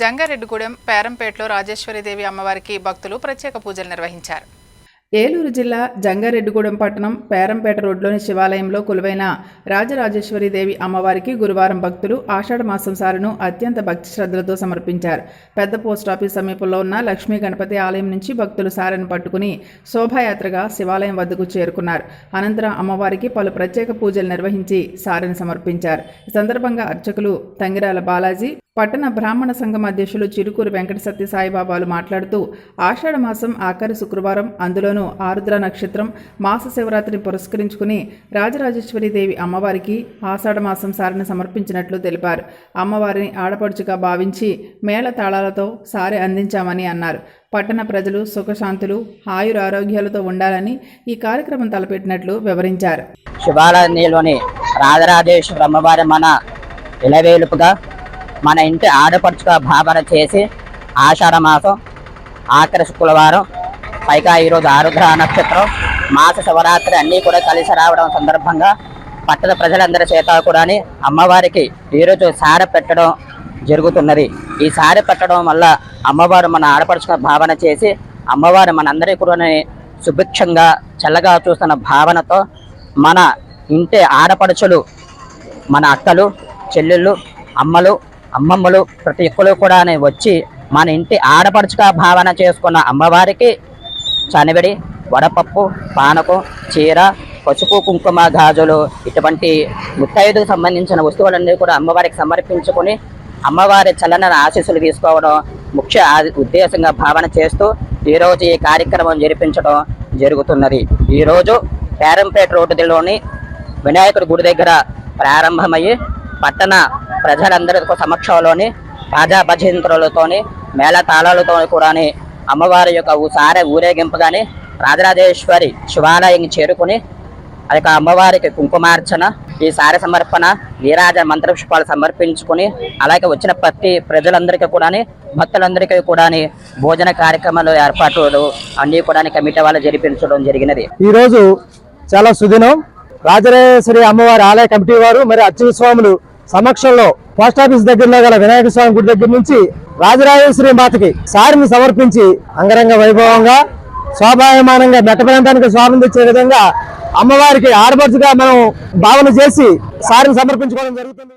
జంగారెడ్డిగూడెం పేరంపేటలో రాజేశ్వరీదేవి అమ్మవారికి భక్తులు ప్రత్యేక పూజలు నిర్వహించారు. ఏలూరు జిల్లా జంగారెడ్డిగూడెం పట్టణం పేరంపేట రోడ్లోని శివాలయంలో కొలువైన రాజరాజేశ్వరీదేవి అమ్మవారికి గురువారం భక్తులు ఆషాఢ మాసం సారును అత్యంత భక్తి శ్రద్ధలతో సమర్పించారు. పెద్ద పోస్టాఫీస్ సమీపంలో ఉన్న లక్ష్మీ గణపతి ఆలయం నుంచి భక్తులు సారను పట్టుకుని శోభాయాత్రగా శివాలయం వద్దకు చేరుకున్నారు. అనంతరం అమ్మవారికి పలు ప్రత్యేక పూజలు నిర్వహించి సారను సమర్పించారు. ఈ సందర్భంగా అర్చకులు తంగిరాల బాలాజీ పట్టణ బ్రాహ్మణ సంఘం అధ్యక్షులు చిరుకూరు వెంకట సత్య సాయిబాబాలు మాట్లాడుతూ ఆషాఢ మాసం ఆఖరి శుక్రవారం అందులోనూ ఆరుద్ర నక్షత్రం మాస శివరాత్రిని పురస్కరించుకుని రాజరాజేశ్వరీదేవి అమ్మవారికి ఆషాఢ మాసం సారిని సమర్పించినట్లు తెలిపారు. అమ్మవారిని ఆడపడుచుగా భావించి మేళ తాళాలతో సారి అందించామని అన్నారు. పట్టణ ప్రజలు సుఖశాంతులు ఆయుర ఆరోగ్యాలతో ఉండాలని ఈ కార్యక్రమం తలపెట్టినట్లు వివరించారు. శివాలయంలోని రాజరాజేశ్వర అమ్మవారి మన ఇలవేలుపుగా మన ఇంటి ఆడపడుచుగా భావన చేసి ఆషాఢ మాసం ఆఖరి శుక్రవారం పైగా ఈరోజు ఆరుద్ర నక్షత్రం మాస శివరాత్రి అన్నీ కూడా కలిసి రావడం సందర్భంగా పట్టణ ప్రజలందరి చేత కూడా అమ్మవారికి ఈరోజు సార పెట్టడం జరుగుతున్నది. ఈ సార పెట్టడం వల్ల అమ్మవారు మన ఆడపడుచుగా భావన చేసి అమ్మవారు మనందరి కూడా సుభిక్షంగా చల్లగా చూస్తున్న భావనతో మన ఇంటి ఆడపడుచులు మన అక్కలు చెల్లెళ్ళు అమ్మలు అమ్మమ్మలు ప్రతి ఒక్కరు కూడా వచ్చి మన ఇంటి ఆడపడుచుగా భావన చేసుకున్న అమ్మవారికి చనివిడి వడపప్పు పానకం చీర పసుపు కుంకుమ గాజులు ఇటువంటి ముత్తైదుకు సంబంధించిన వస్తువులన్నీ కూడా అమ్మవారికి సమర్పించుకొని అమ్మవారి చలన ఆశీస్సులు తీసుకోవడం ముఖ్య ఉద్దేశంగా భావన చేస్తూ ఈరోజు ఈ కార్యక్రమం జరిపించడం జరుగుతున్నది. ఈరోజు పేరంపేట రోడ్డులోని వినాయకుడి గుడి దగ్గర ప్రారంభమయ్యి పట్టణ ప్రజలందరి సమక్షంలోని తాజా భజంత్రులతోని మేళ తాళాలతో కూడా అమ్మవారి యొక్క ఊసారి ఊరేగింపుగాని రాజరాజేశ్వరి శివాలయం చేరుకుని ఆ యొక్క అమ్మవారికి కుంకుమార్చన ఈ సారి సమర్పణ వీరాజ మంత్రపుష్పాలు సమర్పించుకుని అలాగే వచ్చిన ప్రతి ప్రజలందరికీ కూడాని భక్తులందరికీ కూడాని భోజన కార్యక్రమాలు ఏర్పాట్లు అన్నీ కూడా కమిటీ వాళ్ళు జరిపించడం జరిగినది. ఈ రోజు చాలా సుదినం. రాజరాజేశ్వరి అమ్మవారి ఆలయ కమిటీ వారు మరి అర్చక స్వాములు సమక్షంలో పోస్ట్ ఆఫీస్ దగ్గరలో గల వినాయక స్వామి గుడి దగ్గర నుంచి రాజరాజేశ్వరి మాతకి సారిని సమర్పించి అంగరంగ వైభవంగా శోభాయమానంగా మెట్ట ప్రాంతానికి స్వామిని తెచ్చే విధంగా అమ్మవారికి ఆడపడుచుగా మనం భావన చేసి సారిని సమర్పించుకోవడం జరుగుతుంది.